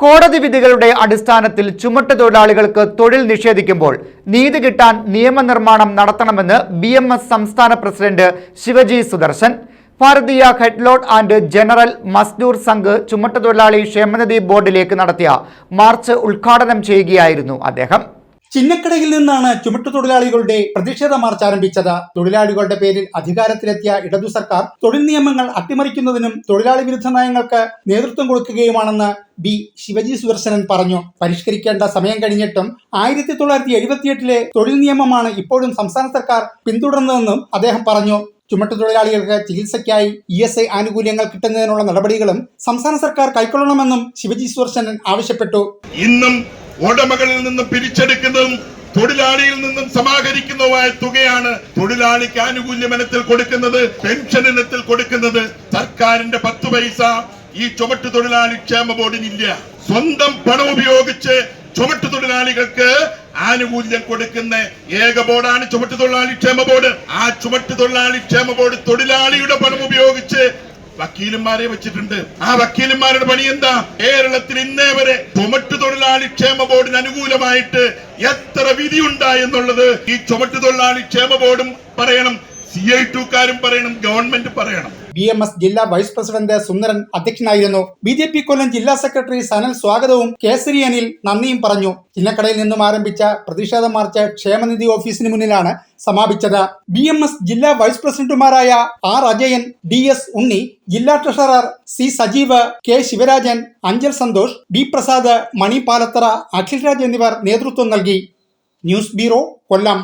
കോടതി വിധികളുടെ അടിസ്ഥാനത്തിൽ ചുമട്ട് തൊഴിലാളികൾക്ക് തൊഴിൽ നിഷേധിക്കുമ്പോൾ നീതി കിട്ടാൻ നിയമനിർമ്മാണം നടത്തണമെന്ന് ബി എം എസ് സംസ്ഥാന president Shivaji Sudarshan. Bharatiya headload and general Mazdoor Sangh ചുമട്ട് തൊഴിലാളി ക്ഷേമനിധി ബോർഡിലേക്ക് നടത്തിയ മാർച്ച് ഉദ്ഘാടനം ചെയ്യുകയായിരുന്നു അദ്ദേഹം. ചിന്നക്കടയിൽ നിന്നാണ് ചുമട്ടുതൊഴിലാളികളുടെ പ്രതിഷേധ മാർച്ച് ആരംഭിച്ചത്. തൊഴിലാളികളുടെ പേരിൽ അധികാരത്തിലെത്തിയ ഇടതു സർക്കാർ തൊഴിൽ നിയമങ്ങൾ അട്ടിമറിക്കുന്നതിനും തൊഴിലാളി വിരുദ്ധ നയങ്ങൾക്ക് നേതൃത്വം കൊടുക്കുകയുമാണെന്ന് ബി. ശിവജി സുദർശനൻ പറഞ്ഞു. പരിഷ്കരിക്കേണ്ട സമയം കഴിഞ്ഞിട്ടും ആയിരത്തി തൊള്ളായിരത്തി എഴുപത്തിയെട്ടിലെ തൊഴിൽ നിയമമാണ് ഇപ്പോഴും സംസ്ഥാന സർക്കാർ പിന്തുടർന്നതെന്നും അദ്ദേഹം പറഞ്ഞു. ചുമട്ടുതൊഴിലാളികൾക്ക് ചികിത്സയ്ക്കായി ഇ എസ് ഐ ആനുകൂല്യങ്ങൾ കിട്ടുന്നതിനുള്ള നടപടികളും സംസ്ഥാന സർക്കാർ കൈക്കൊള്ളണമെന്നും ശിവജി സുദർശനൻ ആവശ്യപ്പെട്ടു. ഇന്നും ഉടമകളിൽ നിന്നും പിരിച്ചെടുക്കുന്നതും തൊഴിലാളിയിൽ നിന്നും സമാഹരിക്കുന്നതുമായ തുകയാണ് തൊഴിലാളിക്ക് ആനുകൂല്യം ഇനത്തിൽ കൊടുക്കുന്നത് പെൻഷൻ ഇനത്തിൽ കൊടുക്കുന്നത്. സർക്കാരിന്റെ പത്ത് പൈസ ഈ ചുമട്ടു തൊഴിലാളി ക്ഷേമ ബോർഡിനില്ല. സ്വന്തം പണം ഉപയോഗിച്ച് ചുമട്ടു തൊഴിലാളികൾക്ക് ആനുകൂല്യം കൊടുക്കുന്ന ഏക ബോർഡാണ് ചുമട്ടു തൊഴിലാളി ക്ഷേമ ബോർഡ്. ആ ചുമട്ടു തൊഴിലാളി ക്ഷേമ ബോർഡ് തൊഴിലാളിയുടെ വക്കീലന്മാരെ വെച്ചിട്ടുണ്ട്. ആ വക്കീലന്മാരുടെ പണി എന്താ? കേരളത്തിൽ ഇന്നേ വരെ ചുമട്ടു തൊഴിലാളി ക്ഷേമ ബോർഡിന് അനുകൂലമായിട്ട് എത്ര വിധി ഉണ്ടായി ഈ ചുമട്ടു തൊഴിലാളി ക്ഷേമ ബോർഡും പറയണം. സി ഐ ടുക്കാരും പറയണം ഗവൺമെന്റ് പറയണം. ബി എം എസ് ജില്ലാ വൈസ് പ്രസിഡന്റ് സുന്ദരൻ അധ്യക്ഷനായിരുന്നു. ബി ജെ പി കൊല്ലം ജില്ലാ സെക്രട്ടറി സനൽ സ്വാഗതവും കേസരി അനിൽ നന്ദിയും പറഞ്ഞു. ചിന്നക്കടയിൽ നിന്നും ആരംഭിച്ച പ്രതിഷേധ മാർച്ച് ക്ഷേമനിധി ഓഫീസിന് മുന്നിലാണ് സമാപിച്ചത്. ബി എം എസ് ജില്ലാ വൈസ് പ്രസിഡന്റുമാരായ R Ajayan D S Unni ജില്ലാ treasurer C Sajeev K Sivarajan Anchal Santhosh B Prasad Mani Palathara Akhilraj എന്നിവർ നേതൃത്വം നൽകി. News bureau Kollam.